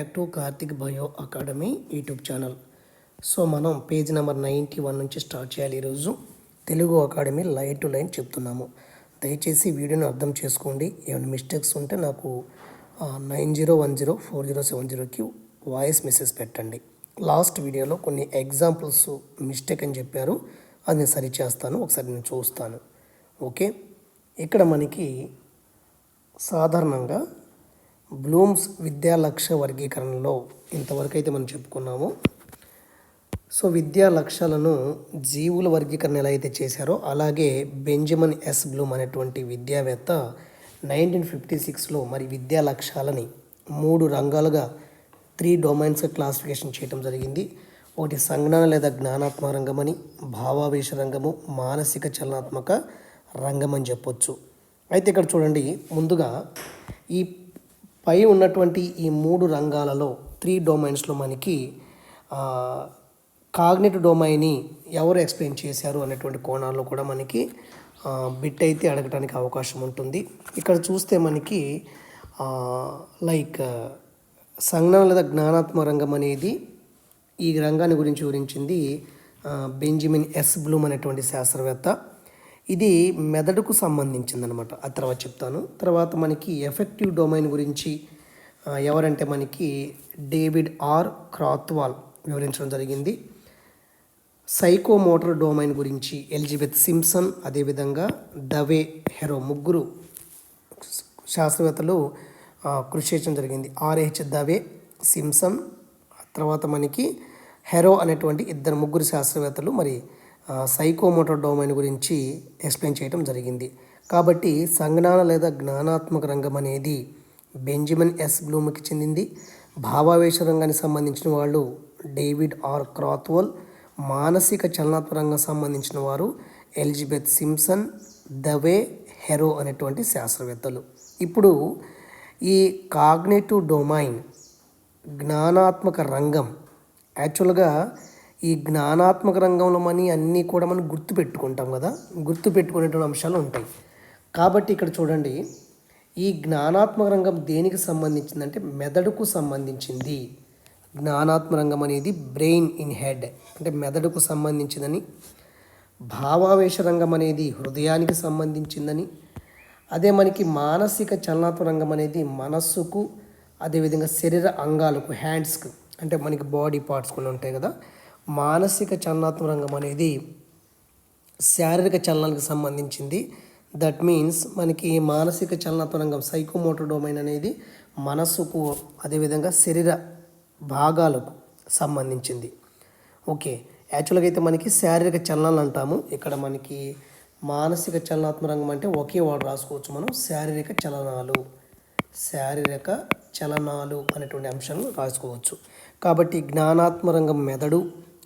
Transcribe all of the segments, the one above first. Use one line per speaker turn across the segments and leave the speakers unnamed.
Back to Karthik bio academy YouTube channel so మనం page number ninety one నుంచి start చేయాలి ఈరోజు. Telugu academy line to line చెప్తున్నాము. దయచేసి వీడియోని అర్థం చేసుకోండి. ఏమైనా మిస్టేక్స్ ఉంటే నాకు nine zero one zero four zero seven జీరోకి వాయిస్ మెసేజ్ పెట్టండి. లాస్ట్ వీడియోలో కొన్ని ఎగ్జాంపుల్స్ మిస్టేక్ అని చెప్పారు. అది నేను సరిచేస్తాను. ఒకసారి నేను చూస్తాను. ఓకే ఇక్కడ మనకి సాధారణంగా బ్లూమ్స్ విద్యా లక్ష్య వర్గీకరణలో ఇంతవరకు అయితే మనం చెప్పుకున్నాము. సో విద్యా లక్ష్యాలను జీవుల వర్గీకరణ ఎలా అయితే చేశారో అలాగే బెంజమిన్ ఎస్ బ్లూమ్ అనేటువంటి విద్యావేత్త నైన్టీన్ ఫిఫ్టీ సిక్స్లో మరి విద్యా లక్ష్యాలని మూడు రంగాలుగా త్రీ డొమైన్స్గా క్లాసిఫికేషన్ చేయడం జరిగింది. ఒకటి సంజ్ఞాన లేదా జ్ఞానాత్మ రంగమని భావావేశ రంగము మానసిక చలనాత్మక రంగం అని చెప్పొచ్చు. అయితే ఇక్కడ చూడండి ముందుగా ఈ పై ఉన్నటువంటి ఈ మూడు రంగాలలో త్రీ డొమైన్స్లో మనకి కాగ్నేటివ్ డొమైన్ని ఎవరు ఎక్స్ప్లెయిన్ చేశారు అనేటువంటి కోణాల్లో కూడా మనకి బిట్ అయితే అడగడానికి అవకాశం ఉంటుంది. ఇక్కడ చూస్తే మనకి లైక్ సంజ్ఞానం లేదా జ్ఞానాత్మ రంగం అనేది ఈ రంగాన్ని గురించి వివరించింది బెంజమిన్ ఎస్ బ్లూమ్ అనేటువంటి శాస్త్రవేత్త. ఇది మెదడుకు సంబంధించిందనమాట. ఆ తర్వాత చెప్తాను. తర్వాత మనకి ఎఫెక్టివ్ డొమైన్ గురించి ఎవరంటే మనకి డేవిడ్ ఆర్ క్రాత్వాల్ వివరించడం జరిగింది. సైకోమోటర్ డొమైన్ గురించి ఎలిజబెత్ సింప్సన్ అదేవిధంగా దవే హెరో ముగ్గురు శాస్త్రవేత్తలు కృషి చేయడం జరిగింది. ఆర్హెచ్ దవే సింప్సన్ తర్వాత మనకి హెరో అనేటువంటి ఇద్దరు ముగ్గురు శాస్త్రవేత్తలు మరి సైకోమోటర్ డొమైన్ గురించి ఎక్స్ప్లెయిన్ చేయడం జరిగింది. కాబట్టి సంజ్ఞాన లేదా జ్ఞానాత్మక రంగం అనేది బెంజమిన్ ఎస్. బ్లూమ్కి చెందింది. భావావేశ రంగానికి సంబంధించిన వాళ్ళు డేవిడ్ ఆర్ క్రాత్వల్ మానసిక చలనాత్మక రంగం సంబంధించిన వారు ఎలిజబెత్ సిమ్సన్ దవే హెరో అనేటువంటి శాస్త్రవేత్తలు. ఇప్పుడు ఈ కాగ్నేటివ్ డొమైన్ జ్ఞానాత్మక రంగం యాక్చువల్గా ఈ జ్ఞానాత్మక రంగంలో మని అన్నీ కూడా మనం గుర్తుపెట్టుకుంటాం కదా. గుర్తుపెట్టుకునేటువంటి అంశాలు ఉంటాయి. కాబట్టి ఇక్కడ చూడండి ఈ జ్ఞానాత్మక రంగం దేనికి సంబంధించిందంటే మెదడుకు సంబంధించింది. జ్ఞానాత్మ రంగం అనేది బ్రెయిన్ ఇన్ హెడ్ అంటే మెదడుకు సంబంధించిందని భావావేశ రంగం అనేది హృదయానికి సంబంధించిందని అదే మనకి మానసిక చలనాత్మక రంగం అనేది మనస్సుకు అదేవిధంగా శరీర అంగాలకు హ్యాండ్స్కు అంటే మనకి బాడీ పార్ట్స్ కూడా ఉంటాయి కదా మానసిక చలనాత్మక రంగం అనేది శారీరక చలనాలకు సంబంధించింది. దట్ మీన్స్ మనకి మానసిక చలనాత్మక రంగం సైకోమోటర్ డొమైన్ అనేది మనసుకు అదేవిధంగా శరీర భాగాలకు సంబంధించింది. ఓకే యాక్చువల్గా అయితే మనకి శారీరక చలనాలు అంటాము. ఇక్కడ మనకి మానసిక చలనాత్మక రంగం అంటే ఒకే వాడు రాసుకోవచ్చు మనం. శారీరక చలనాలు. శారీరక చలనాలు అనేటువంటి అంశాలను రాసుకోవచ్చు. కాబట్టి జ్ఞానాత్మ రంగం మెదడు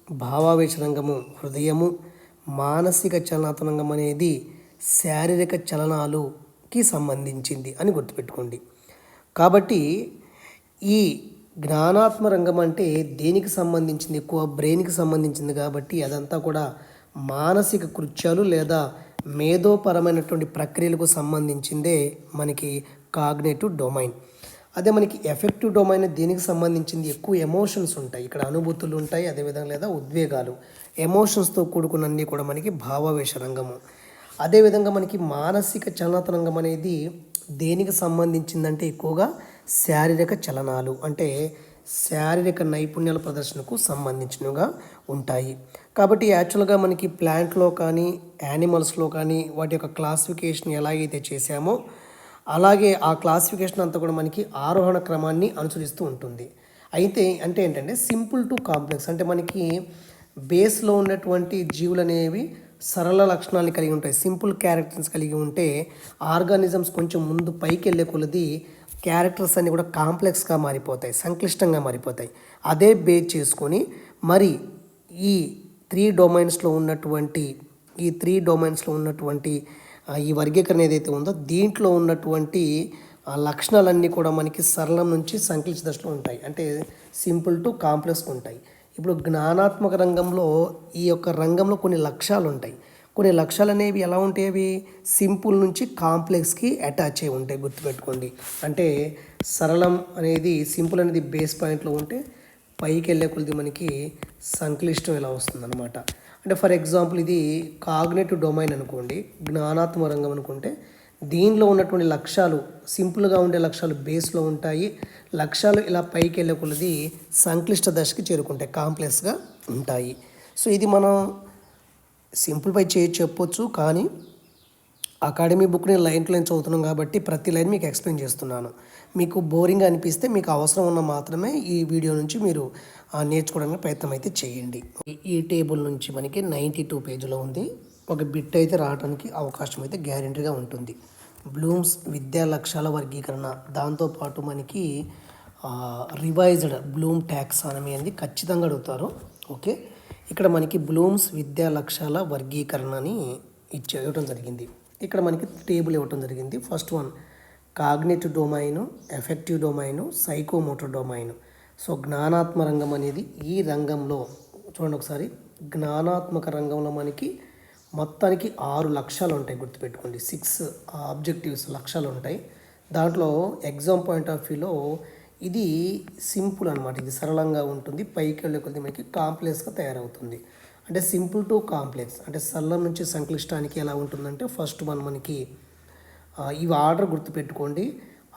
భావావేశరంగము హృదయము మానసిక చలనాతరంగం రంగం అనేది శారీరక చలనాలుకి సంబంధించింది అని గుర్తుపెట్టుకోండి. కాబట్టి ఈ జ్ఞానాత్మ రంగం అంటే దేనికి సంబంధించింది? ఎక్కువ బ్రెయిన్కి సంబంధించింది కాబట్టి అదంతా కూడా మానసిక కృత్యాలు లేదా మేధోపరమైనటువంటి ప్రక్రియలకు సంబంధించిందే మనకి కాగ్నేటివ్ డొమైన్. అదే మనకి ఎఫెక్టివ్ డొమైన్ దేనికి సంబంధించింది? ఎక్కువ ఎమోషన్స్ ఉంటాయి. ఇక్కడ అనుభూతులు ఉంటాయి అదేవిధంగా లేదా ఉద్వేగాలు. ఎమోషన్స్తో కూడుకున్నన్ని కూడా మనకి భావావేశ రంగము. అదేవిధంగా మనకి మానసిక చలనత రంగం అనేది దేనికి సంబంధించిందంటే ఎక్కువగా శారీరక చలనాలు అంటే శారీరక నైపుణ్యాల ప్రదర్శనకు సంబంధించినవిగా ఉంటాయి. కాబట్టి యాక్చువల్గా మనకి ప్లాంట్లో కానీ యానిమల్స్లో కానీ వాటి యొక్క క్లాసిఫికేషన్ ఎలా అయితే చేశామో అలాగే ఆ క్లాసిఫికేషన్ అంతా కూడా మనకి ఆరోహణ క్రమాన్ని అనుసరిస్తూ ఉంటుంది. అయితే అంటే ఏంటంటే సింపుల్ టు కాంప్లెక్స్ అంటే మనకి బేస్లో ఉన్నటువంటి జీవులు అనేవి సరళ లక్షణాలు కలిగి ఉంటాయి. సింపుల్ క్యారెక్టర్స్ కలిగి ఉంటే ఆర్గానిజమ్స్ కొంచెం ముందు పైకి వెళ్ళే కొలది క్యారెక్టర్స్ అన్నీ కూడా కాంప్లెక్స్గా మారిపోతాయి సంక్లిష్టంగా మారిపోతాయి. అదే బేస్ చేసుకొని మరి ఈ త్రీ డొమైన్స్లో ఉన్నటువంటి ఈ త్రీ డొమైన్స్లో ఉన్నటువంటి ఈ వర్గీకరణ ఏదైతే ఉందో దీంట్లో ఉన్నటువంటి ఆ లక్షణాలన్నీ కూడా మనకి సరళం నుంచి సంక్లిష్ట దశలో ఉంటాయి. అంటే సింపుల్ టు కాంప్లెక్స్ ఉంటాయి. ఇప్పుడు జ్ఞానాత్మక రంగంలో ఈ యొక్క రంగంలో కొన్ని లక్ష్యాలు ఉంటాయి. కొన్ని లక్ష్యాలు అనేవి ఎలా ఉంటాయి? అవి సింపుల్ నుంచి కాంప్లెక్స్కి అటాచ్ అయి ఉంటాయి గుర్తుపెట్టుకోండి. అంటే సరళం అనేది సింపుల్ అనేది బేస్ పాయింట్లో ఉంటే పైకి వెళ్ళే కొద్ది మనకి సంక్లిష్టం ఇలా వస్తుందన్నమాట. అంటే ఫర్ ఎగ్జాంపుల్ ఇది కాగ్నేటివ్ డొమైన్ అనుకోండి జ్ఞానాత్మ రంగం అనుకుంటే దీనిలో ఉన్నటువంటి లక్ష్యాలు సింపుల్గా ఉండే లక్ష్యాలు బేస్లో ఉంటాయి. లక్ష్యాలు ఇలా పైకి వెళ్ళే కొలది సంక్లిష్ట దశకి చేరుకుంటాయి కాంప్లెక్స్గా ఉంటాయి. సో ఇది మనం సింపుల్పై చే చెప్పొచ్చు కానీ అకాడమీ బుక్ నేను లైన్ టు లైన్ చదువుతున్నాం కాబట్టి ప్రతి లైన్ మీకు ఎక్స్ప్లెయిన్ చేస్తున్నాను. మీకు బోరింగ్ అనిపిస్తే మీకు అవసరం ఉన్న మాత్రమే ఈ వీడియో నుంచి మీరు నేర్చుకోవడానికి ప్రయత్నం అయితే చేయండి. ఈ- టేబుల్ నుంచి మనకి నైంటీ టూ పేజీలో ఉంది. ఒక బిట్ అయితే రావడానికి అవకాశం అయితే గ్యారంటీగా ఉంటుంది. బ్లూమ్స్ విద్యా లక్ష్యాల వర్గీకరణ. దాంతోపాటు మనకి రివైజ్డ్ బ్లూమ్ ట్యాక్సానమీ అనేది ఖచ్చితంగా అడుగుతారు. ఓకే? ఇక్కడ మనకి బ్లూమ్స్ విద్యా లక్ష్యాల వర్గీకరణ అని ఇచ్చే ఇవ్వడం జరిగింది. ఇక్కడ మనకి టేబుల్ ఇవ్వడం జరిగింది. First one cognitive domain effective domain psychomotor domain. So జ్ఞానాత్మ రంగం అనేది ఈ రంగంలో చూడండి ఒకసారి జ్ఞానాత్మక రంగంలో మనకి మొత్తానికి ఆరు లక్ష్యాలు ఉంటాయి గుర్తుపెట్టుకోండి. సిక్స్ ఆబ్జెక్టివ్స్ లక్ష్యాలు ఉంటాయి. దాంట్లో ఎగ్జామ్ పాయింట్ ఆఫ్ వ్యూలో ఇది సింపుల్ అనమాట ఇది సరళంగా ఉంటుంది. పైకి వెళ్ళే కొద్ది మనకి కాంప్లెక్స్గా తయారవుతుంది. అంటే సింపుల్ టు కాంప్లెక్స్. అంటే సరళం నుంచి సంక్లిష్టానికి ఎలా ఉంటుందంటే ఫస్ట్ వన్ మనకి ఇవి ఆర్డర్ గుర్తుపెట్టుకోండి.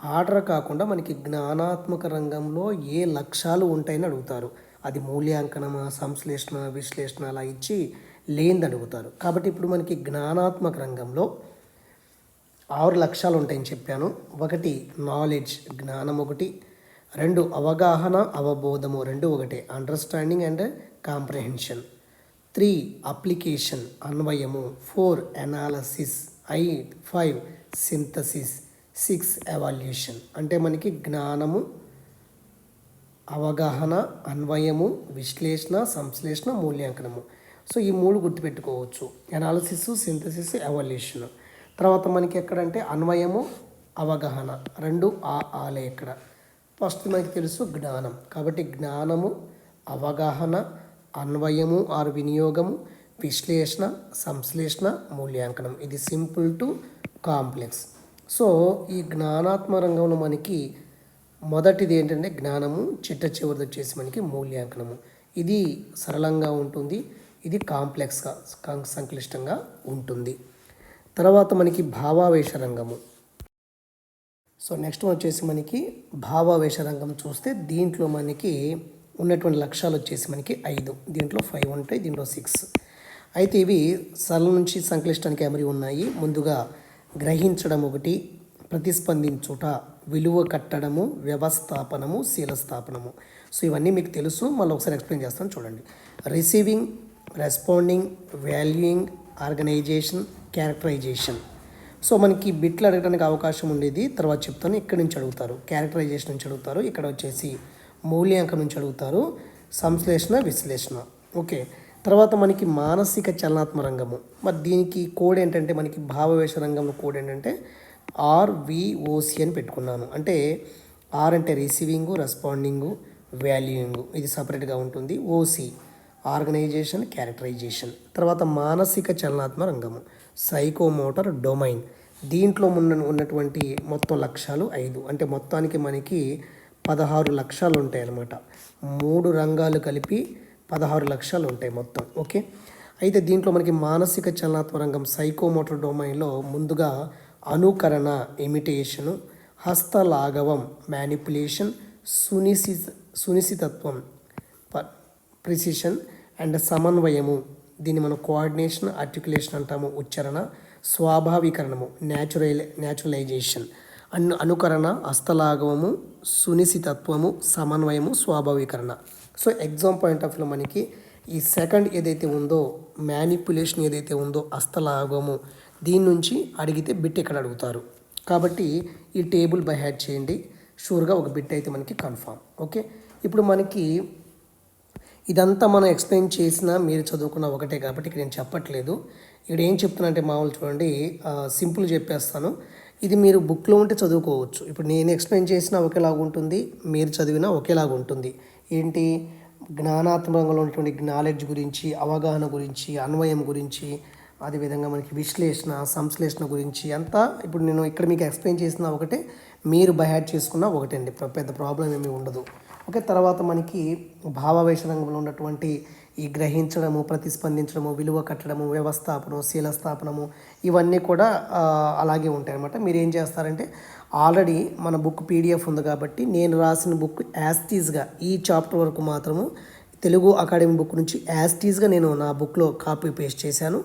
ఆర్డర్ కాకుండా మనకి జ్ఞానాత్మక రంగంలో ఏ లక్ష్యాలు ఉంటాయని అడుగుతారు. అది మూల్యాంకనమా సంశ్లేషణ విశ్లేషణ అలా ఇచ్చి లేనిది అడుగుతారు. కాబట్టి ఇప్పుడు మనకి జ్ఞానాత్మక రంగంలో ఆరు లక్ష్యాలు ఉంటాయని చెప్పాను. ఒకటి నాలెడ్జ్ జ్ఞానం ఒకటి. రెండు అవగాహన అవబోధము రెండు ఒకటే. Understanding and comprehension three application అన్వయము. Four analysis I five synthesis six evaluation అంటే మనకి జ్ఞానము అవగాహన అన్వయము విశ్లేషణ సంశ్లేషణ మూల్యాంకనము. సో ఈ మూడు గుర్తుపెట్టుకోవచ్చు. ఎనాలిసిస్ సింథసిస్ ఎవాల్యూషన్ తర్వాత మనకి ఎక్కడంటే అన్వయము అవగాహన. రెండు ఆ ఆలే ఇక్కడ ఫస్ట్ మనకి తెలుసు జ్ఞానం. కాబట్టి జ్ఞానము అవగాహన అన్వయము ఆరు వినియోగము విశ్లేషణ సంశ్లేషణ మూల్యాంకనం. ఇది సింపుల్ టు కాంప్లెక్స్. సో ఈ జ్ఞానాత్మ రంగంలో మనకి మొదటిది ఏంటంటే జ్ఞానము చిట్ట చివరిది వచ్చేసి మనకి మూల్యాంకనము. ఇది సరళంగా ఉంటుంది ఇది కాంప్లెక్స్గా సంక్లిష్టంగా ఉంటుంది. తర్వాత మనకి భావావేశ రంగము. సో నెక్స్ట్ వచ్చేసి మనకి భావావేశ రంగం చూస్తే దీంట్లో మనకి ఉన్నటువంటి లక్ష్యాలు వచ్చేసి మనకి ఐదు. దీంట్లో ఫైవ్ ఉంటాయి దీంట్లో సిక్స్. అయితే ఇవి సరళ నుంచి సంక్లిష్టానికి అమరి ఉన్నాయి. ముందుగా గ్రహించడం ఒకటి ప్రతిస్పందించుట విలువ కట్టడము వ్యవస్థాపనము శీలస్థాపనము. సో ఇవన్నీ మీకు తెలుసు. మళ్ళీ ఒకసారి ఎక్స్ప్లెయిన్ చేస్తాను. చూడండి. Receiving responding valuing organisation characterisation. So మనకి బిట్లు అడగడానికి అవకాశం ఉండేది. తర్వాత చెప్తాను. ఇక్కడి నుంచి అడుగుతారు. క్యారెక్టరైజేషన్ నుంచి అడుగుతారు. ఇక్కడ వచ్చేసి మూల్యాంకం నుంచి అడుగుతారు. సంశ్లేషణ విశ్లేషణ. ఓకే. తర్వాత మనకి మానసిక చలనాత్మ రంగము. మరి దీనికి కోడ్ ఏంటంటే మనకి భావవేశ రంగంలో కోడ్ ఏంటంటే ఆర్విఓసి అని పెట్టుకున్నాను. అంటే ఆర్ అంటే రిసీవింగు రెస్పాండింగు వాల్యూయింగ్. ఇది సపరేట్గా ఉంటుంది. ఓసి ఆర్గనైజేషన్ క్యారెక్టరైజేషన్. తర్వాత మానసిక చలనాత్మ రంగము. Psychomotor domain. దీంట్లో ఉన్న ఉన్నటువంటి మొత్తం లక్ష్యాలు ఐదు. అంటే మొత్తానికి మనకి పదహారు లక్ష్యాలు ఉంటాయి అన్నమాట మూడు రంగాలు కలిపి పదహారు లక్షలు ఉంటాయి మొత్తం ఓకే? అయితే దీంట్లో మనకి మానసిక చలనాత్మరంగం సైకోమోటర్ డొమైన్లో ముందుగా అనుకరణ ఇమిటేషను హస్తలాఘవం మ్యానిపులేషన్ సునిశి సునిశితత్వం ప- ప్రిసిషన్ అండ్ సమన్వయము. దీన్ని మనం కోఆర్డినేషన్ ఆర్టికులేషన్ అంటాము ఉచ్చారణ స్వాభావీకరణము న్యాచురల్ న్యాచురలైజేషన్. అను అనుకరణ హస్తలాఘవము సునిశితత్వము సమన్వయము స్వాభావీకరణ. సో ఎగ్జామ్ పాయింట్ ఆఫ్ వ్యూలో మనకి ఈ సెకండ్ ఏదైతే ఉందో మ్యానిపులేషన్ ఏదైతే ఉందో అస్తలాగము దీని నుంచి అడిగితే బిట్ ఇక్కడ అడుగుతారు? కాబట్టి ఈ టేబుల్ బై హ్యాడ్ చేయండి. షూర్గా ఒక బిట్ అయితే మనకి కన్ఫామ్. ఓకే? ఇప్పుడు మనకి ఇదంతా మనం ఎక్స్ప్లెయిన్ చేసినా మీరు చదువుకున్న ఒకటే కాబట్టి ఇక్కడ నేను చెప్పట్లేదు. ఇక్కడ ఏం చెప్తున్నానంటే మామూలు చూడండి సింపుల్ చెప్పేస్తాను. ఇది మీరు బుక్లో ఉంటే చదువుకోవచ్చు. ఇప్పుడు నేను ఎక్స్ప్లెయిన్ చేసినా ఒకేలాగా ఉంటుంది మీరు చదివినా ఒకేలాగా ఉంటుంది ఏంటి? జ్ఞానాత్మకంగా ఉన్నటువంటి నాలెడ్జ్ గురించి అవగాహన గురించి అన్వయం గురించి అదేవిధంగా మనకి విశ్లేషణ సంశ్లేషణ గురించి అంతా ఇప్పుడు నేను ఇక్కడ మీకు ఎక్స్ప్లెయిన్ చేసిన ఒకటే మీరు బైహాడ్ చేసుకున్న ఒకటే అండి. పెద్ద ప్రాబ్లం ఏమీ ఉండదు. ఓకే తర్వాత మనకి భావావేశ రంగంలో ఉన్నటువంటి ఈ గ్రహించడము ప్రతిస్పందించడము విలువ కట్టడము వ్యవస్థాపనం శీలస్థాపనము ఇవన్నీ కూడా అలాగే ఉంటాయి అనమాట మీరు ఏం చేస్తారంటే ఆల్రెడీ మన బుక్ పీడిఎఫ్ ఉంది కాబట్టి నేను రాసిన బుక్ యాస్టీజ్గా ఈ చాప్టర్ వరకు మాత్రము తెలుగు అకాడమీ బుక్ నుంచి యాస్టీజ్గా నేను నా బుక్లో కాపీ పేస్ట్ చేశాను.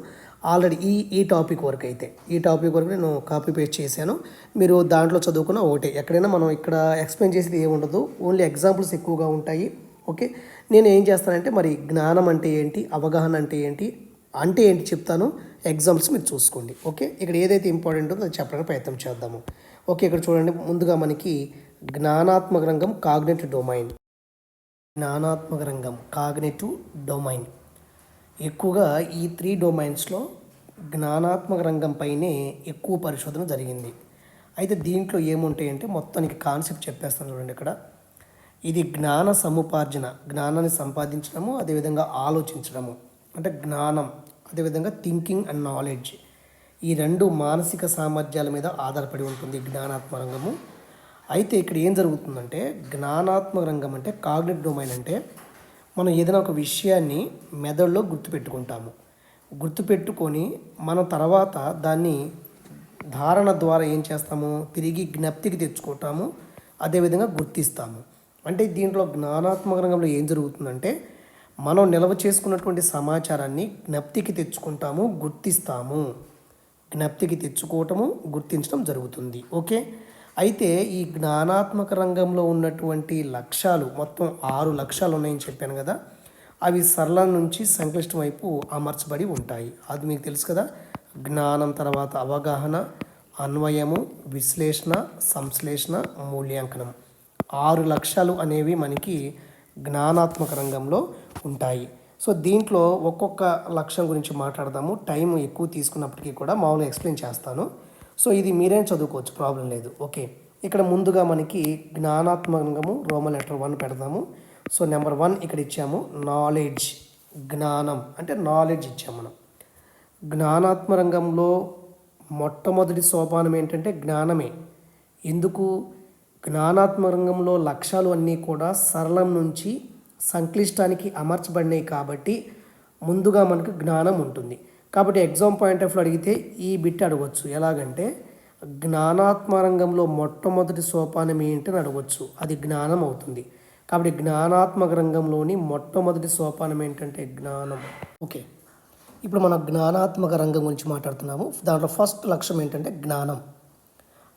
ఆల్రెడీ ఈ ఈ టాపిక్ వరకు అయితే ఈ టాపిక్ వరకు నేను కాపీ పేస్ట్ చేశాను. మీరు దాంట్లో చదువుకున్న ఒకటే. ఎక్కడైనా మనం ఇక్కడ ఎక్స్ప్లెయిన్ చేసేది ఏమి ఉండదు ఓన్లీ ఎగ్జాంపుల్స్ ఎక్కువగా ఉంటాయి. ఓకే? నేను ఏం చేస్తానంటే మరి జ్ఞానం అంటే ఏంటి? అవగాహన అంటే ఏంటి? అంటే ఏంటి చెప్తాను. ఎగ్జాంపుల్స్ మీరు చూసుకోండి. ఓకే? ఇక్కడ ఏదైతే ఇంపార్టెంట్ ఉందో అది చెప్పడానికి ప్రయత్నం చేద్దాము. ఓకే? ఇక్కడ చూడండి. ముందుగా మనకి జ్ఞానాత్మక రంగం కాగ్నేటివ్ డొమైన్ జ్ఞానాత్మక రంగం కాగ్నేటివ్ డొమైన్ ఎక్కువగా ఈ త్రీ డొమైన్స్లో జ్ఞానాత్మక రంగం పైనే ఎక్కువ పరిశోధన జరిగింది. అయితే దీంట్లో ఏముంటాయంటే మొత్తానికి కాన్సెప్ట్ చెప్పేస్తాను చూడండి ఇక్కడ. ఇది జ్ఞాన సముపార్జన జ్ఞానాన్ని సంపాదించడము అదేవిధంగా ఆలోచించడము. అంటే జ్ఞానం అదేవిధంగా థింకింగ్ అండ్ నాలెడ్జ్ ఈ రెండు మానసిక సామర్థ్యాల మీద ఆధారపడి ఉంటుంది జ్ఞానాత్మ రంగము. అయితే ఇక్కడ ఏం జరుగుతుందంటే జ్ఞానాత్మక రంగం అంటే కాగ్నిట్ డొమైన్ అంటే మనం ఏదైనా ఒక విషయాన్ని మెదడులో గుర్తుపెట్టుకుంటాము. గుర్తుపెట్టుకొని మనం తర్వాత దాన్ని ధారణ ద్వారా ఏం చేస్తాము? తిరిగి జ్ఞప్తికి తెచ్చుకుంటాము. అదేవిధంగా గుర్తిస్తాము. అంటే దీంట్లో జ్ఞానాత్మక రంగంలో ఏం జరుగుతుందంటే మనం నిల్వ చేసుకున్నటువంటి సమాచారాన్ని జ్ఞప్తికి తెచ్చుకుంటాము గుర్తిస్తాము. జ్ఞప్తికి తెచ్చుకోవటము గుర్తించడం జరుగుతుంది. ఓకే? అయితే ఈ జ్ఞానాత్మక రంగంలో ఉన్నటువంటి లక్ష్యాలు మొత్తం ఆరు లక్ష్యాలు ఉన్నాయని చెప్పాను కదా అవి సరళం నుంచి సంక్లిష్టం వైపు అమర్చబడి ఉంటాయి. అది మీకు తెలుసు కదా జ్ఞానం తర్వాత అవగాహన అన్వయము విశ్లేషణ సంశ్లేషణ మూల్యాంకనం. ఆరు లక్ష్యాలు అనేవి మనకి జ్ఞానాత్మక రంగంలో ఉంటాయి. సో దీంట్లో ఒక్కొక్క లక్ష్యం గురించి మాట్లాడదాము. టైం ఎక్కువ తీసుకున్నప్పటికీ కూడా మామూలుగా ఎక్స్ప్లెయిన్ చేస్తాను. సో ఇది మీరేం చదువుకోవచ్చు? ప్రాబ్లం లేదు. ఓకే. ఇక్కడ ముందుగా మనకి జ్ఞానాత్మకంగము రంగము లెటర్ వన్ పెడదాము. సో నెంబర్ వన్ ఇక్కడ ఇచ్చాము. నాలెడ్జ్ జ్ఞానం. అంటే నాలెడ్జ్ ఇచ్చాము మనం. జ్ఞానాత్మ రంగంలో మొట్టమొదటి సోపానం ఏంటంటే జ్ఞానమే. ఎందుకు? జ్ఞానాత్మ రంగంలో లక్ష్యాలు అన్నీ కూడా సరళం నుంచి సంక్లిష్టానికి అమర్చబడినాయి కాబట్టి ముందుగా మనకు జ్ఞానం ఉంటుంది. కాబట్టి ఎగ్జామ్ పాయింట్ ఆఫ్ అడిగితే ఈ బిట్ అడగవచ్చు ఎలాగంటే జ్ఞానాత్మ రంగంలో మొట్టమొదటి సోపానం ఏంటని అడగవచ్చు అది జ్ఞానం అవుతుంది. కాబట్టి జ్ఞానాత్మక రంగంలోని మొట్టమొదటి సోపానం ఏంటంటే జ్ఞానం. ఓకే. ఇప్పుడు మనం జ్ఞానాత్మక రంగం గురించి మాట్లాడుతున్నాము. దాంట్లో ఫస్ట్ లక్ష్యం ఏంటంటే జ్ఞానం.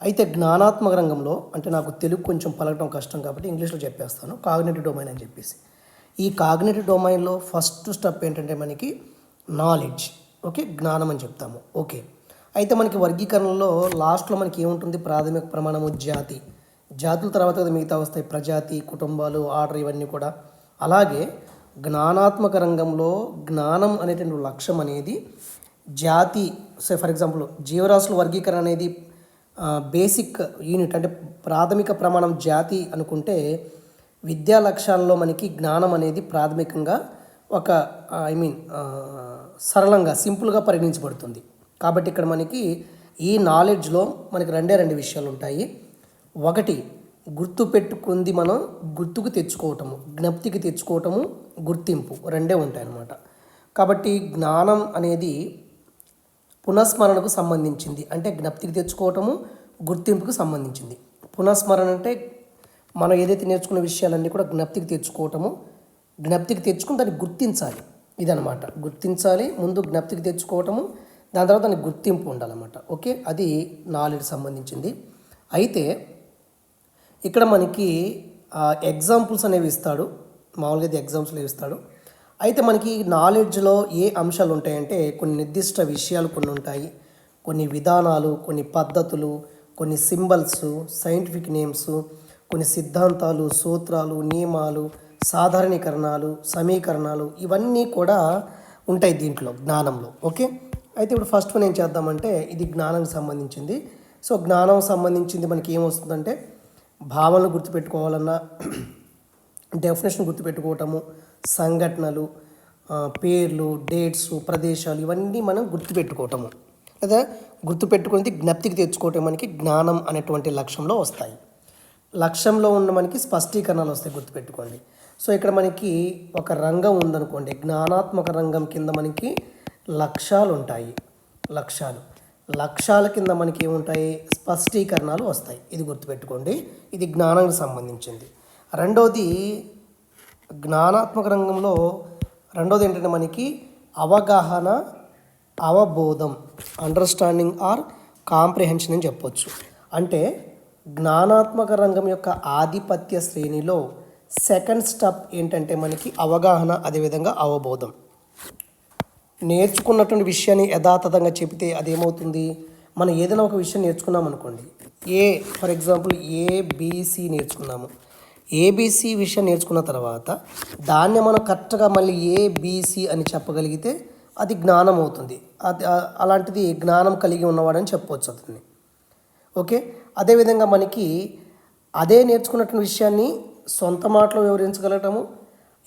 అయితే జ్ఞానాత్మక రంగంలో అంటే నాకు తెలుగు కొంచెం పలకడం కష్టం కాబట్టి ఇంగ్లీష్లో చెప్పేస్తాను. కాగ్నేటివ్ డొమైన్ అని చెప్పేసి. ఈ కాగ్నేటివ్ డొమైన్లో ఫస్ట్ స్టెప్ ఏంటంటే మనకి నాలెడ్జ్. ఓకే? జ్ఞానం అని చెప్తాము. ఓకే. అయితే మనకి వర్గీకరణలో లాస్ట్లో మనకి ఏముంటుంది? ప్రాథమిక ప్రమాణము జాతి. జాతుల తర్వాత మిగతా వస్తాయి. ప్రజాతి కుటుంబాలు ఆర్డర్ ఇవన్నీ కూడా. అలాగే జ్ఞానాత్మక రంగంలో జ్ఞానం అనేటువంటి లక్ష్యం అనేది జాతి. సే ఫర్ ఎగ్జాంపుల్ జీవరాశుల వర్గీకరణ అనేది బేసిక్ యూనిట్ అంటే ప్రాథమిక ప్రమాణం జాతి అనుకుంటే విద్యా లక్ష్యాల్లో మనకి జ్ఞానం అనేది ప్రాథమికంగా ఒక ఐ మీన్ సరళంగా సింపుల్గా పరిగణించబడుతుంది. కాబట్టి ఇక్కడ మనకి ఈ నాలెడ్జ్లో మనకి రెండే రెండు విషయాలు ఉంటాయి. ఒకటి గుర్తు పెట్టుకుంది మనం గుర్తుకు తెచ్చుకోవటము జ్ఞప్తికి తెచ్చుకోవటము గుర్తింపు రెండే ఉంటాయి అన్నమాట కాబట్టి జ్ఞానం అనేది పునఃస్మరణకు సంబంధించింది. అంటే జ్ఞప్తికి తెచ్చుకోవటము గుర్తింపుకు సంబంధించింది. పునఃస్మరణ అంటే మనం ఏదైతే నేర్చుకున్న విషయాలన్నీ కూడా జ్ఞప్తికి తెచ్చుకోవటము. జ్ఞప్తికి తెచ్చుకుని దాన్ని గుర్తించాలి. ఇదనమాట గుర్తించాలి ముందు జ్ఞప్తికి తెచ్చుకోవటము దాని తర్వాత దానికి గుర్తింపు ఉండాలన్నమాట. ఓకే? అది నాలెడ్జ్ సంబంధించింది. అయితే ఇక్కడ మనకి ఎగ్జాంపుల్స్ అనేవి ఇస్తాడు. మామూలుగా అయితే ఎగ్జామ్స్లో ఇస్తాడు. అయితే మనకి నాలెడ్జ్లో ఏ అంశాలు ఉంటాయంటే కొన్ని నిర్దిష్ట విషయాలు కొన్ని ఉంటాయి కొన్ని విధానాలు కొన్ని పద్ధతులు కొన్ని సింబల్స్ సైంటిఫిక్ నేమ్స్ కొన్ని సిద్ధాంతాలు సూత్రాలు నియమాలు సాధారణీకరణాలు సమీకరణాలు ఇవన్నీ కూడా ఉంటాయి దీంట్లో జ్ఞానంలో. ఓకే? అయితే ఇప్పుడు ఫస్ట్ వన్ ఏం చేద్దామంటే ఇది జ్ఞానానికి సంబంధించింది. సో జ్ఞానం సంబంధించింది మనకి ఏమొస్తుందంటే భావనలు గుర్తుపెట్టుకోవాలన్నా డెఫినేషన్ గుర్తుపెట్టుకోవటము సంఘటనలు పేర్లు డేట్స్ ప్రదేశాలు ఇవన్నీ మనం గుర్తుపెట్టుకోవటము. లేదా గుర్తుపెట్టుకునేది జ్ఞప్తికి తెచ్చుకోవటం మనకి జ్ఞానం అనేటువంటి లక్ష్యంలో వస్తాయి. లక్ష్యంలో ఉన్న మనకి స్పష్టీకరణలు వస్తాయి గుర్తుపెట్టుకోండి. సో ఇక్కడ మనకి ఒక రంగం ఉందనుకోండి. జ్ఞానాత్మక రంగం కింద మనకి లక్ష్యాలు ఉంటాయి. లక్ష్యాలు. లక్ష్యాల కింద మనకి ఏముంటాయి? స్పష్టీకరణలు వస్తాయి. ఇది గుర్తుపెట్టుకోండి. ఇది జ్ఞానానికి సంబంధించింది. రెండవది జ్ఞానాత్మక రంగంలో రెండోది ఏంటంటే మనకి అవగాహన అవబోధం అండర్స్టాండింగ్ ఆర్ కాంప్రిహెన్షన్ అని చెప్పొచ్చు. అంటే జ్ఞానాత్మక రంగం యొక్క ఆధిపత్య శ్రేణిలో సెకండ్ స్టెప్ ఏంటంటే మనకి అవగాహన అదేవిధంగా అవబోధం. నేర్చుకున్నటువంటి విషయాన్ని యథాతథంగా చెబితే అదేమవుతుంది? మనం ఏదైనా ఒక విషయం నేర్చుకున్నాం అనుకోండి ఏ ఫర్ ఎగ్జాంపుల్ ఏబిసి నేర్చుకున్నాము. ఏబీసీ విషయం నేర్చుకున్న తర్వాత దాన్ని మనం కరెక్ట్గా మళ్ళీ ఏబీసీ అని చెప్పగలిగితే అది జ్ఞానం అవుతుంది. అది అలాంటిది జ్ఞానం కలిగి ఉన్నవాడని చెప్పవచ్చు అతన్ని. ఓకే? అదేవిధంగా మనకి అదే నేర్చుకున్నటువంటి విషయాన్ని సొంత మాటలో వివరించగలటము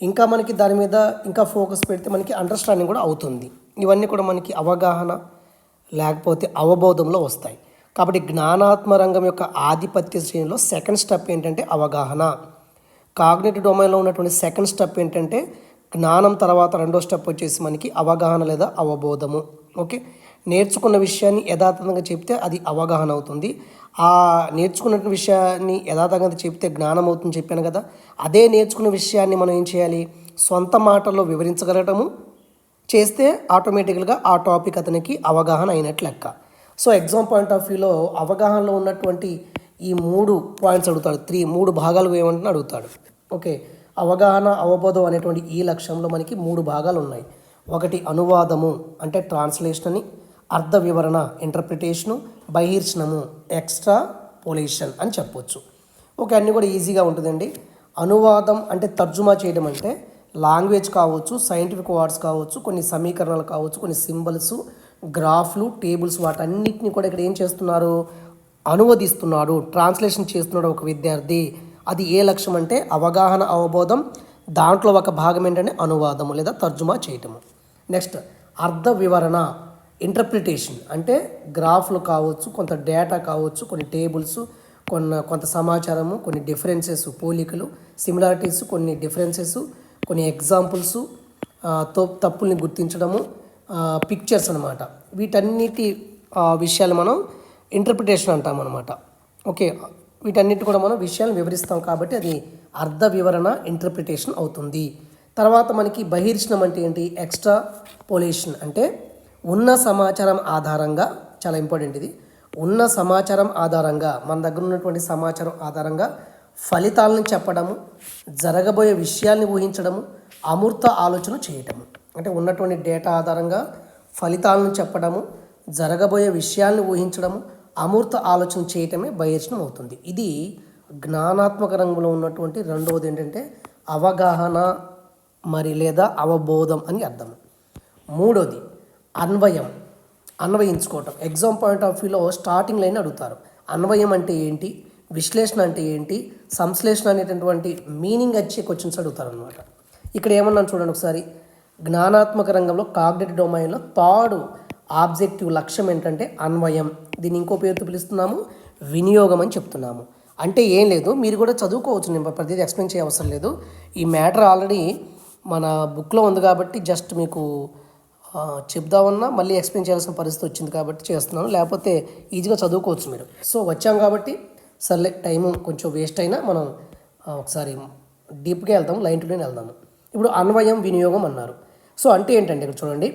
ఇంకా మనకి దాని మీద ఇంకా ఫోకస్ పెడితే మనకి అండర్స్టాండింగ్ కూడా అవుతుంది. ఇవన్నీ కూడా మనకి అవగాహన లేకపోతే అవబోధంలో వస్తాయి. కాబట్టి జ్ఞానాత్మ రంగం యొక్క ఆధిపత్య శ్రేణిలో సెకండ్ స్టెప్ ఏంటంటే అవగాహన. కాగ్నేటివ్ డొమైన్లో ఉన్నటువంటి సెకండ్ స్టెప్ ఏంటంటే జ్ఞానం తర్వాత రెండో స్టెప్ వచ్చేసి మనకి అవగాహన లేదా అవబోధము. ఓకే? నేర్చుకున్న విషయాన్ని యథాతథంగా చెప్తే అది అవగాహన అవుతుంది. ఆ నేర్చుకున్న విషయాన్ని యథాతథంగా చెప్తే జ్ఞానం అవుతుంది చెప్పాను కదా అదే నేర్చుకున్న విషయాన్ని మనం ఏం చేయాలి? సొంత మాటల్లో వివరించగలగటము చేస్తే ఆటోమేటిక్గా ఆ టాపిక్ అతనికి అవగాహన అయినట్లు లెక్క. సో ఎగ్జామ్ పాయింట్ ఆఫ్ వ్యూలో అవగాహనలో ఉన్నటువంటి ఈ మూడు పాయింట్స్ అడుగుతాడు. త్రీ మూడు భాగాలు ఏమంటున్నా అడుగుతాడు. ఓకే అవగాహన అవబోధం అనేటువంటి ఈ లక్ష్యంలో మనకి మూడు భాగాలు ఉన్నాయి. ఒకటి అనువాదము అంటే ట్రాన్స్లేషన్ అని అర్థ వివరణ ఇంటర్ప్రిటేషను బహిర్షణము ఎక్స్ట్రా పోలేషన్ అని చెప్పొచ్చు. ఓకే అన్నీ కూడా ఈజీగా ఉంటుందండి. అనువాదం అంటే తర్జుమా చేయడం అంటే లాంగ్వేజ్ కావచ్చు సైంటిఫిక్ వర్డ్స్ కావచ్చు కొన్ని సమీకరణాలు కావచ్చు కొన్ని సింబల్స్ గ్రాఫ్లు టేబుల్స్ వాటన్నిటిని కూడా ఇక్కడ ఏం చేస్తున్నారు? అనువదిస్తున్నాడు ట్రాన్స్లేషన్ చేస్తున్నాడు ఒక విద్యార్థి. అది ఏ లక్ష్యం అంటే అవగాహన అవబోధం. దాంట్లో ఒక భాగం ఏంటంటే అనువాదము లేదా తర్జుమా చేయటము. నెక్స్ట్ అర్థ వివరణ ఇంటర్ప్రిటేషన్ అంటే గ్రాఫ్లు కావచ్చు కొంత డేటా కావచ్చు కొన్ని టేబుల్స్ కొన్న కొంత సమాచారము కొన్ని డిఫరెన్సెస్ పోలికలు సిమిలారిటీస్ కొన్ని డిఫరెన్సెస్ కొన్ని ఎగ్జాంపుల్స్ తప్పుల్ని గుర్తించడము పిక్చర్స్ అనమాట వీటన్నిటి విషయాలు మనం ఇంటర్ప్రిటేషన్ అంటాం అనమాట ఓకే వీటన్నిటి కూడా మనం విషయాలను వివరిస్తాం కాబట్టి అది అర్థ వివరణ ఇంటర్ప్రిటేషన్ అవుతుంది. తర్వాత మనకి బహిర్షణం అంటే ఏంటి? ఎక్స్ట్రా పోలేషన్ అంటే ఉన్న సమాచారం ఆధారంగా చాలా ఇంపార్టెంట్ ఇది. ఉన్న సమాచారం ఆధారంగా మన దగ్గర ఉన్నటువంటి సమాచారం ఆధారంగా ఫలితాలను చెప్పడము జరగబోయే విషయాల్ని ఊహించడము అమూర్త ఆలోచన చేయటము. అంటే ఉన్నటువంటి డేటా ఆధారంగా ఫలితాలను చెప్పడము జరగబోయే విషయాల్ని ఊహించడము అమూర్త ఆలోచన చేయటమే బహిర్షణం అవుతుంది. ఇది జ్ఞానాత్మక రంగంలో ఉన్నటువంటి రెండవది ఏంటంటే అవగాహన మరి లేదా అవబోధం అని అర్థం. మూడోది అన్వయం అన్వయించుకోవటం. ఎగ్జామ్ పాయింట్ ఆఫ్ వ్యూలో స్టార్టింగ్ లైన్ అడుగుతారు. అన్వయం అంటే ఏంటి? విశ్లేషణ అంటే ఏంటి? సంశ్లేషణ అనేటటువంటి మీనింగ్ వచ్చే క్వశ్చన్స్ అడుగుతారు అనమాట ఇక్కడ ఏమన్నాను చూడండి ఒకసారి. జ్ఞానాత్మక రంగంలో కాగ్నెటివ్ డొమైన్లో థర్డ్ ఆబ్జెక్టివ్ లక్ష్యం ఏంటంటే అన్వయం. దీన్ని ఇంకో పేరుతో పిలుస్తున్నాము వినియోగం అని చెప్తున్నాము. అంటే ఏం లేదు మీరు కూడా చదువుకోవచ్చు నేను ప్రతిదీ ఎక్స్ప్లెయిన్ చేయ అవసరం లేదు. ఈ మ్యాటర్ ఆల్రెడీ మన బుక్లో ఉంది కాబట్టి జస్ట్ మీకు చెప్దామన్నా మళ్ళీ ఎక్స్ప్లెయిన్ చేయాల్సిన పరిస్థితి వచ్చింది కాబట్టి చేస్తున్నాను. లేకపోతే ఈజీగా చదువుకోవచ్చు మీరు. సో వచ్చాం కాబట్టి సర్లే టైం కొంచెం వేస్ట్ అయినా మనం ఒకసారి డీప్గా వెళ్దాం లైన్ టు లైన్ వెళ్దాము. ఇప్పుడు అన్వయం వినియోగం అన్నారు. సో అంటే ఏంటంటే ఇక్కడ చూడండి.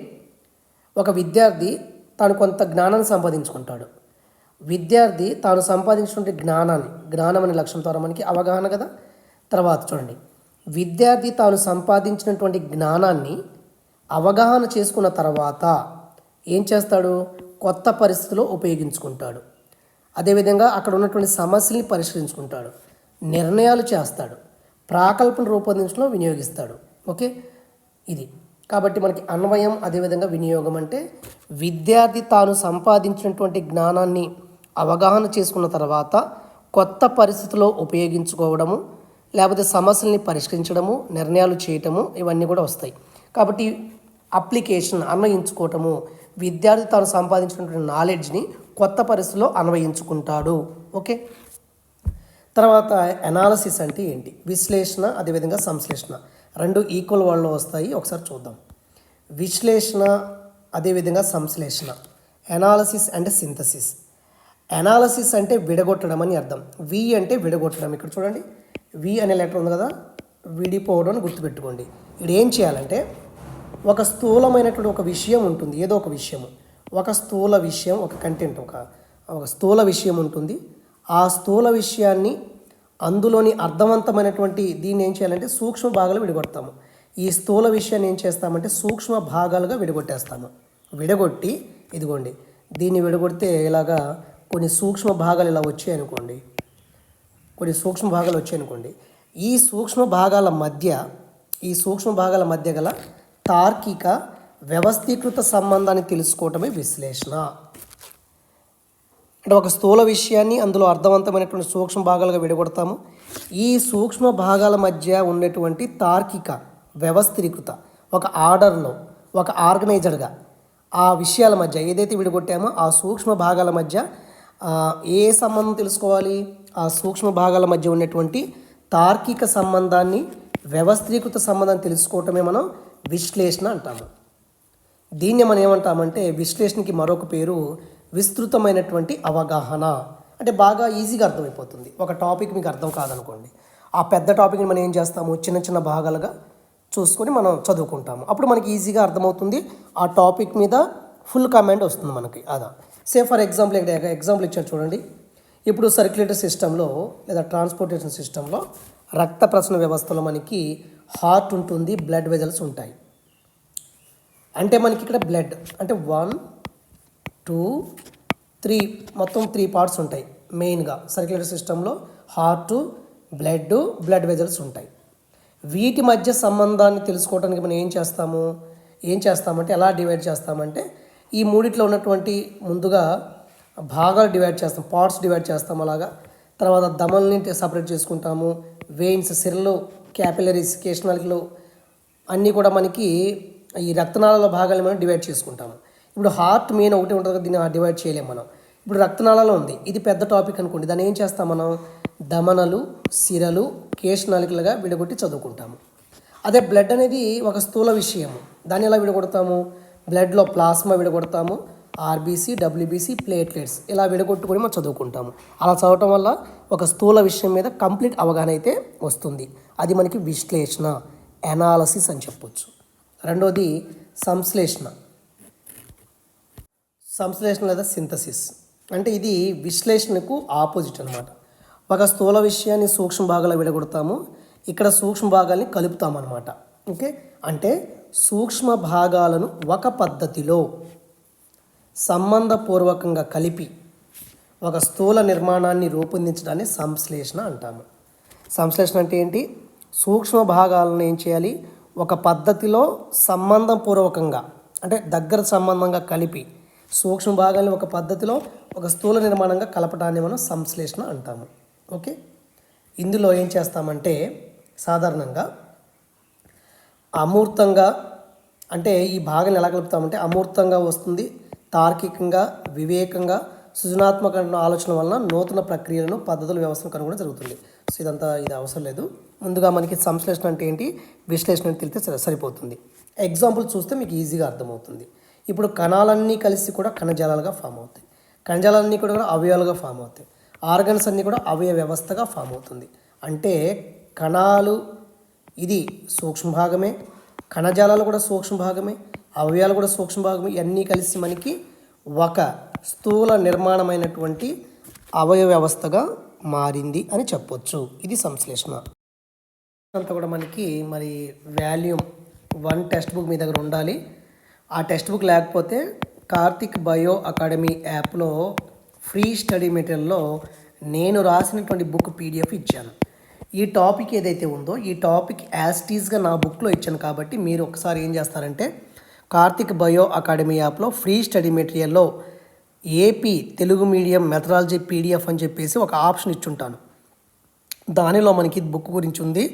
ఒక విద్యార్థి తాను కొంత జ్ఞానాన్ని సంపాదించుకుంటాడు. విద్యార్థి తాను సంపాదించినటువంటి జ్ఞానాన్ని జ్ఞానం అనే లక్ష్యం ద్వారా మనకి అవగాహన కదా? తర్వాత చూడండి. విద్యార్థి తాను సంపాదించినటువంటి జ్ఞానాన్ని అవగాహన చేసుకున్న తర్వాత ఏం చేస్తాడు? కొత్త పరిస్థితిలో ఉపయోగించుకుంటాడు. అదేవిధంగా అక్కడ ఉన్నటువంటి సమస్యల్ని పరిష్కరించుకుంటాడు. నిర్ణయాలు చేస్తాడు. ప్రాకల్పను రూపొందించడంలో వినియోగిస్తాడు. ఓకే? ఇది. కాబట్టి మనకి అన్వయం అదేవిధంగా వినియోగం అంటే విద్యార్థి తాను సంపాదించినటువంటి జ్ఞానాన్ని అవగాహన చేసుకున్న తర్వాత కొత్త పరిస్థితిలో ఉపయోగించుకోవడము లేకపోతే సమస్యల్ని పరిష్కరించడము నిర్ణయాలు చేయటము ఇవన్నీ కూడా వస్తాయి. కాబట్టి అప్లికేషన్ అన్వయించుకోవటము విద్యార్థి తాను సంపాదించినటువంటి నాలెడ్జ్ని కొత్త పరిస్థితిలో అన్వయించుకుంటాడు. ఓకే? తర్వాత అనాలసిస్ అంటే ఏంటి? విశ్లేషణ అదేవిధంగా సంశ్లేషణ. రెండు ఈక్వల్ వాళ్ళలో వస్తాయి. ఒకసారి చూద్దాం. విశ్లేషణ అదేవిధంగా సంశ్లేషణ. ఎనాలసిస్ అండ్ సింథసిస్ ఎనాలసిస్ అంటే విడగొట్టడం అని అర్థం. వి అంటే విడగొట్టడం. ఇక్కడ చూడండి. వి అనే లెటర్ ఉంది కదా? విడిపోవడం అని గుర్తుపెట్టుకోండి. ఇక్కడ ఏం చేయాలంటే ఒక స్థూలమైనటువంటి ఒక విషయం ఉంటుంది. ఏదో ఒక విషయము. ఒక స్థూల విషయం ఒక కంటెంట్ ఒక ఒక స్థూల విషయం ఉంటుంది. ఆ స్థూల విషయాన్ని అందులోని అర్థవంతమైనటువంటి దీన్ని ఏం చేయాలంటే సూక్ష్మ భాగాలు విడగొడతాము. ఈ స్థూల విషయాన్ని ఏం చేస్తామంటే సూక్ష్మ భాగాలుగా విడగొట్టేస్తాము. విడగొట్టి ఇదిగోండి దీన్ని విడగొడితే ఇలాగా కొన్ని సూక్ష్మ భాగాలు ఇలా వచ్చాయి అనుకోండి. కొన్ని సూక్ష్మ భాగాలు వచ్చాయి అనుకోండి. ఈ సూక్ష్మ భాగాల మధ్య ఈ సూక్ష్మ భాగాల మధ్య గల తార్కిక వ్యవస్థీకృత సంబంధాన్ని తెలుసుకోవటమే విశ్లేషణ. అంటే ఒక స్థూల విషయాన్ని అందులో అర్థవంతమైనటువంటి సూక్ష్మ భాగాలుగా విడగొడతాము. ఈ సూక్ష్మ భాగాల మధ్య ఉండేటువంటి తార్కిక వ్యవస్థీకృత ఒక ఆర్డర్లో ఒక ఆర్గనైజర్గా ఆ విషయాల మధ్య ఏదైతే విడగొట్టామో ఆ సూక్ష్మ భాగాల మధ్య ఏ సంబంధం తెలుసుకోవాలి? ఆ సూక్ష్మ భాగాల మధ్య ఉన్నటువంటి తార్కిక సంబంధాన్ని వ్యవస్థీకృత సంబంధాన్ని తెలుసుకోవటమే మనం విశ్లేషణ అంటాము. దీన్ని మనం ఏమంటామంటే విశ్లేషణకి మరొక పేరు విస్తృతమైనటువంటి అవగాహన. అంటే బాగా ఈజీగా అర్థమైపోతుంది. ఒక టాపిక్ మీకు అర్థం కాదనుకోండి. ఆ పెద్ద టాపిక్ని మనం ఏం చేస్తాము? చిన్న చిన్న భాగాలుగా చూసుకొని మనం చదువుకుంటాము. అప్పుడు మనకి ఈజీగా అర్థమవుతుంది. ఆ టాపిక్ మీద ఫుల్ కమాండ్ వస్తుంది మనకి. అదా. సే ఫర్ ఎగ్జాంపుల్ ఇక్కడ ఎగ్జాంపుల్ ఇచ్చారు చూడండి. ఇప్పుడు సర్క్యులేటరీ సిస్టంలో లేదా ట్రాన్స్పోర్టేషన్ సిస్టంలో రక్త ప్రసరణ వ్యవస్థలో మనకి హార్ట్ ఉంటుంది బ్లడ్ వెజల్స్ ఉంటాయి. అంటే మనకి ఇక్కడ బ్లడ్. అంటే వన్ టూ త్రీ మొత్తం త్రీ పార్ట్స్ ఉంటాయి. మెయిన్గా సర్క్యులేటరీ సిస్టంలో హార్ట్ బ్లడ్ బ్లడ్ వెజల్స్ ఉంటాయి. వీటి మధ్య సంబంధాన్ని తెలుసుకోవడానికి మనం ఏం చేస్తాము? ఏం చేస్తామంటే ఎలా డివైడ్ చేస్తామంటే ఈ మూడిట్లో ఉన్నటువంటి ముందుగా భాగాలు డివైడ్ చేస్తాం పార్ట్స్ డివైడ్ చేస్తాం అలాగా. తర్వాత దమల్ని సపరేట్ చేసుకుంటాము. వెయిన్స్ సిరలు క్యాపిలరీస్ కేషనల్లు అన్నీ కూడా మనకి ఈ రక్తనాళాల భాగాలు మనం డివైడ్ చేసుకుంటాము. ఇప్పుడు హార్ట్ మెయిన్ ఒకటి ఉంటుంది కదా దీన్ని డివైడ్ చేయలేము మనం. ఇప్పుడు రక్తనాళాలు ఉంది. ఇది పెద్ద టాపిక్ అనుకోండి. దాన్ని ఏం చేస్తాం మనం? దమనలు సిరలు కేశనాళికలుగా విడగొట్టి చదువుకుంటాము. అదే బ్లడ్ అనేది ఒక స్థూల విషయము. దాన్ని ఎలా విడగొడతాము? బ్లడ్లో ప్లాస్మా విడగొడతాము. ఆర్బీసీ డబ్ల్యూబీసీ ప్లేట్లెట్స్ ఇలా విడగొట్టుకొని మనం చదువుకుంటాము. అలా చదవటం వల్ల ఒక స్థూల విషయం మీద కంప్లీట్ అవగాహన అయితే వస్తుంది. అది మనకి విశ్లేషణ ఎనాలసిస్ అని చెప్పొచ్చు. రెండోది సంశ్లేషణ. సంశ్లేషణ లేదా సింథసిస్. అంటే ఇది విశ్లేషణకు ఆపోజిట్ అనమాట ఒక స్థూల విషయాన్ని సూక్ష్మ భాగాలు విడగొడతాము ఇక్కడ సూక్ష్మ భాగాల్ని కలుపుతామన్నమాట అనమాట ఓకే? అంటే సూక్ష్మ భాగాలను ఒక పద్ధతిలో సంబంధపూర్వకంగా కలిపి ఒక స్థూల నిర్మాణాన్ని రూపొందించడాన్ని సంశ్లేషణ అంటాము. సంశ్లేషణ అంటే ఏంటి? సూక్ష్మ భాగాలను ఏం చేయాలి? ఒక పద్ధతిలో సంబంధపూర్వకంగా అంటే దగ్గర సంబంధంగా కలిపి సూక్ష్మ భాగాన్ని ఒక పద్ధతిలో ఒక స్థూల నిర్మాణంగా కలపటాన్ని మనం సంశ్లేషణ అంటాము. ఓకే? ఇందులో ఏం చేస్తామంటే సాధారణంగా అమూర్తంగా అంటే ఈ భాగాన్ని ఎలా కలుపుతామంటే అమూర్తంగా వస్తుంది తార్కికంగా వివేకంగా సృజనాత్మక ఆలోచన వలన నూతన ప్రక్రియలను పద్ధతుల వ్యవస్థను కనుగొనడం జరుగుతుంది. సో ఇదంతా ఇది అవసరం లేదు. ముందుగా మనకి సంశ్లేషణ అంటే ఏంటి? విశ్లేషణ తెలితే సరిపోతుంది. ఎగ్జాంపుల్ చూస్తే మీకు ఈజీగా అర్థమవుతుంది. ఇప్పుడు కణాలన్నీ కలిసి కూడా కణజాలాలుగా ఫామ్ అవుతాయి. కణజాలన్నీ కూడా కూడా అవయవాలుగా ఫామ్ అవుతాయి. ఆర్గన్స్ అన్నీ కూడా అవయవ వ్యవస్థగా ఫామ్ అవుతుంది. అంటే కణాలు ఇది సూక్ష్మ భాగమే కణజాలాలు కూడా సూక్ష్మ భాగమే అవయవాలు కూడా సూక్ష్మ భాగమే ఇవన్నీ కలిసి మనకి ఒక స్థూల నిర్మాణమైనటువంటి అవయవ వ్యవస్థగా మారింది అని చెప్పొచ్చు. ఇది సంశ్లేషణ. అంతా కూడా మనకి మరి వాల్యూమ్ వన్ టెక్స్ట్ బుక్ మీ దగ్గర ఉండాలి. ఆ టెక్స్ట్ బుక్ లేకపోతే కార్తిక్ బయో అకాడమీ యాప్లో ఫ్రీ స్టడీ మెటీరియల్లో నేను రాసినటువంటి బుక్ పీడిఎఫ్ ఇచ్చాను. ఈ టాపిక్ ఏదైతే ఉందో ఈ టాపిక్ యాస్టీస్గా నా బుక్లో ఇచ్చాను కాబట్టి మీరు ఒకసారి ఏం చేస్తారంటే కార్తిక్ బయో అకాడమీ యాప్లో free study మెటీరియల్లో AP Telugu medium methodology PDF అని చెప్పేసి ఒక ఆప్షన్ ఇచ్చుంటాను. దానిలో మనకి బుక్ గురించి ఉంది.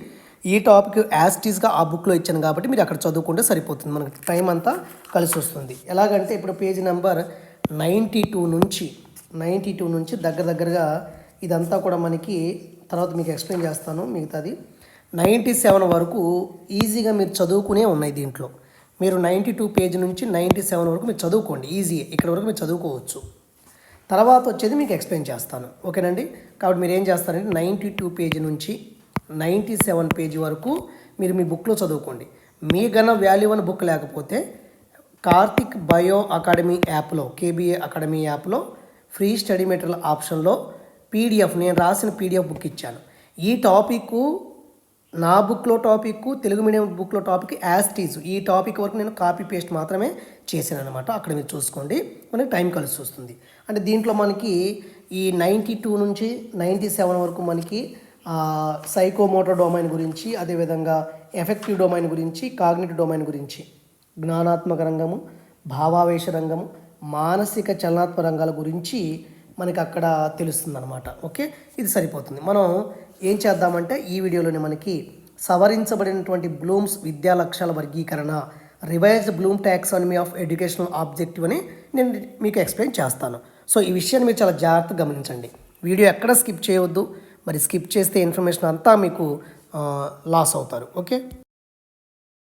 ఈ టాపిక్ యాస్టీస్గా ఆ బుక్లో ఇచ్చాను కాబట్టి మీరు అక్కడ చదువుకుంటే సరిపోతుంది. మనకి టైం అంతా కలిసి వస్తుంది. ఎలాగంటే ఇప్పుడు పేజీ నెంబర్ నైంటీ టూ నుంచి నైంటీ టూ నుంచి దగ్గర దగ్గరగా ఇదంతా కూడా మనకి తర్వాత మీకు ఎక్స్ప్లెయిన్ చేస్తాను మిగతాది. నైంటీ సెవెన్ వరకు ఈజీగా మీరు చదువుకునే ఉన్నాయి దీంట్లో. మీరు నైంటీ టూ పేజ్ నుంచి నైంటీ సెవెన్ వరకు మీరు చదువుకోండి. ఈజీ ఇక్కడ వరకు మీరు చదువుకోవచ్చు. తర్వాత వచ్చేది మీకు ఎక్స్ప్లెయిన్ చేస్తాను. ఓకేనండి? కాబట్టి మీరు ఏం చేస్తారంటే నైంటీ టూ పేజీ నుంచి నైంటీ సెవెన్ పేజీ వరకు మీరు మీ బుక్లో చదువుకోండి. మీ గన వాల్యూ అని బుక్ లేకపోతే కార్తిక్ బయో అకాడమీ యాప్లో కేబీఏ అకాడమీ యాప్లో ఫ్రీ స్టడీ మెటీరియల్ ఆప్షన్లో పీడిఎఫ్ నేను రాసిన పీడిఎఫ్ బుక్ ఇచ్చాను. ఈ టాపిక్ నా బుక్లో టాపిక్ తెలుగు మీడియం బుక్లో టాపిక్ యాస్టీజ్ ఈ టాపిక్ వరకు నేను కాపీ పేస్ట్ మాత్రమే చేశాను అనమాట అక్కడ మీరు చూసుకోండి. మనకి టైం కలిసి వస్తుంది. అంటే దీంట్లో మనకి ఈ నైంటీ టూ నుంచి నైంటీ సెవెన్ వరకు మనకి సైకోమోటర్ డొమైన్ గురించి అదేవిధంగా ఎఫెక్టివ్ డొమైన్ గురించి కాగ్నిటివ్ డొమైన్ గురించి. జ్ఞానాత్మక రంగము భావావేశ రంగము మానసిక చలనాత్మక రంగాల గురించి మనకి అక్కడ తెలుస్తుంది అనమాట ఓకే? ఇది సరిపోతుంది. మనం ఏం చేద్దామంటే ఈ వీడియోలోనే మనకి సవరించబడినటువంటి బ్లూమ్స్ విద్యా లక్ష్యాల వర్గీకరణ revised Bloom taxonomy of educational objective అని నేను మీకు ఎక్స్ప్లెయిన్ చేస్తాను. సో ఈ విషయాన్ని మీరు చాలా జాగ్రత్తగా గమనించండి. వీడియో ఎక్కడ స్కిప్ చేయవద్దు. మరి స్కిప్ చేస్తే ఇన్ఫర్మేషన్ అంతా మీకు లాస్ అవుతారు. ఓకే?